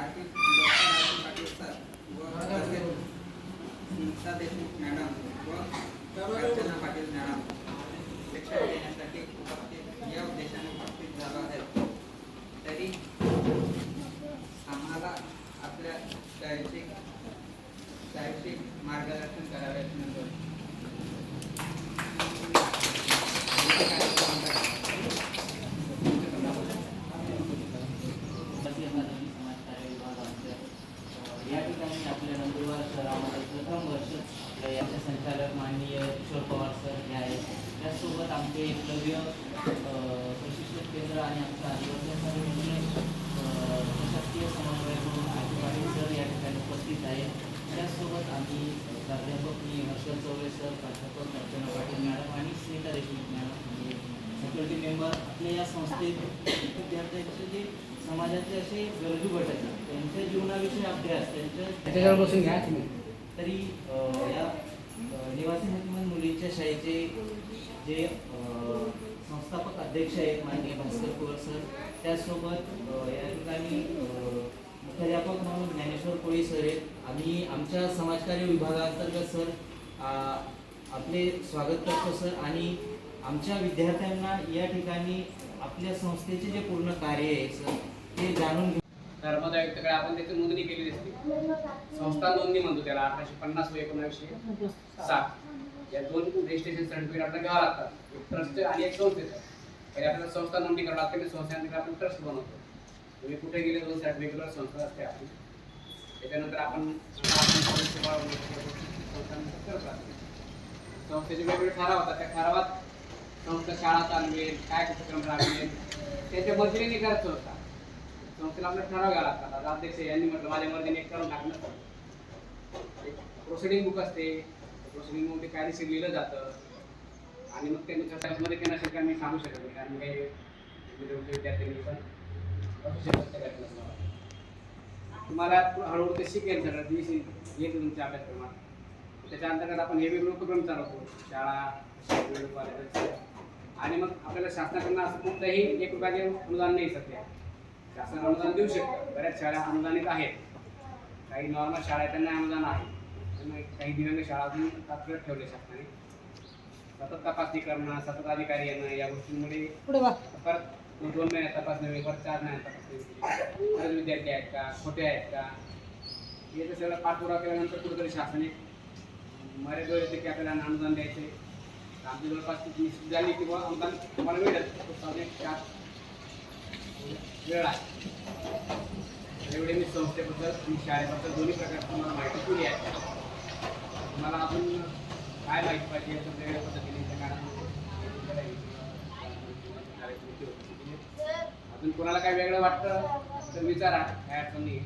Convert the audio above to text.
आर्थिक पाटील सर व व अर्चना शिक्षण देण्यासाठी उपस्थित या उद्देशाने उपस्थित झालो आहेत तरी आम्हाला आपल्या शैक्षिक शैक्षिक मार्गदर्शन करावे म्हणून. प्रथम वर्ष याचे संचालक माननीय किशोर पवार सर हे आहेत त्याचसोबत आमचे एकलव्य प्रशिक्षण केंद्र आणि आमच्या आदिवासी प्रशासकीय समन्वय म्हणून आदिवासी सर या ठिकाणी उपस्थित आहेत त्याचसोबत आम्ही प्राध्यापक मी हर्षल चौरे सर प्राध्यापक अर्चना पाटील मॅडम आणि स्मिता देशमुख मॅडम म्हणजे फॅकल्टी मेंबर आपल्या या संस्थेत विद्यार्थ्यांचे जे समाजाचे असे गरजू घटक आहेत त्यांच्या जीवनाविषयी अभ्यास त्यांच्या बसून घ्या तुम्ही. तरी या निवासी मध्यमन मुलींच्या शाळेचे जे संस्थापक अध्यक्ष आहेत माननीय भास्कर कुवर सर त्यासोबत या ठिकाणी मुख्याध्यापक म्हणून ज्ञानेश्वर कोळी सर आहेत. आम्ही आमच्या समाजकार्य विभागाअंतर्गत सर आपले स्वागत करतो सर. आणि आमच्या विद्यार्थ्यांना या ठिकाणी आपल्या संस्थेचे जे पूर्ण कार्य आहे सर ते जाणून घेऊ आयुक्तकडे आपण त्याची नोंदणी केलेली असते संस्था नोंदणी म्हणतो त्याला अठराशे पन्नास व एकोणावीसशे सात. या दोन रजिस्ट्रेशन सर्टिफिकेट आपल्याला घ्यावं लागतात. एक ट्रस्ट आणि एक संस्थेचं पहिले आपल्याला संस्था नोंदणी करावं लागते आणि संस्थेनंतर आपण ट्रस्ट बनवतो. तुम्ही कुठे गेले दोन सर्टिफिकेटवर संस्था असते आपली. त्याच्यानंतर आपण संस्थेचे वेगवेगळे ठराव होतात. त्या ठरावात संस्था शाळा चालवेल काय उपक्रम राबवेल त्याच्या मर्जीने करत होता संस्थेला आपला ठराव घ्यावा लागतात. आता अध्यक्ष यांनी म्हटलं माझ्या मर्जीने एक करून टाकलं एक प्रोसिडिंग बुक असते. प्रोसिडिंग बुक ते कायदेशीर लिहिलं जातं. आणि मग त्यांच्या मध्ये नसेल काय मी सांगू शकत नाही कारण काही विद्यार्थ्यांनी पण असू शकत तुम्हाला हळूहळू ते शिकेल सगळं दिवशी येते तुमच्या अभ्यासक्रमात. त्याच्या अंतर्गत आपण हे वेगळे उपक्रम चालवतो शाळा आणि मग आपल्याला शासनाकडनं असं कोणतंही एक रुपयाचे अनुदान नाही सध्या. शासन अनुदान देऊ शकतं बऱ्याच शाळा अनुदानित आहेत. काही नॉर्मल शाळा आहेत त्यांना अनुदान आहे. काही दिव्यांग शाळा अजून तात्काळ ठेवले शासनाने. सतत तपासणी करणं सतत अधिकारी येणं या गोष्टींमुळे परत दोन महिन्यात तपासणी होईल परत चार महिन्यात तपासणी परत विद्यार्थी आहेत का खोटे आहेत का? हे तर सगळं पाठपुरावा केल्यानंतर कुठेतरी शासन एक मर्यादा येते की आपल्याला अनुदान द्यायचे आमची जवळपास निश्चित झाली किंवा अनुदान तुम्हाला मिळेल. चार वेळ आहे. एवढे मी संस्थेबद्दल आणि शाळेबद्दल दोन्ही प्रकारची तुम्हाला माहिती दिली आहे. तुम्हाला अजून काय माहिती पाहिजे याचं वेगळ्या पद्धतीने त्या काळामध्ये अजून कोणाला काय वेगळं वाटतं तर विचारा काय अडचण नाही.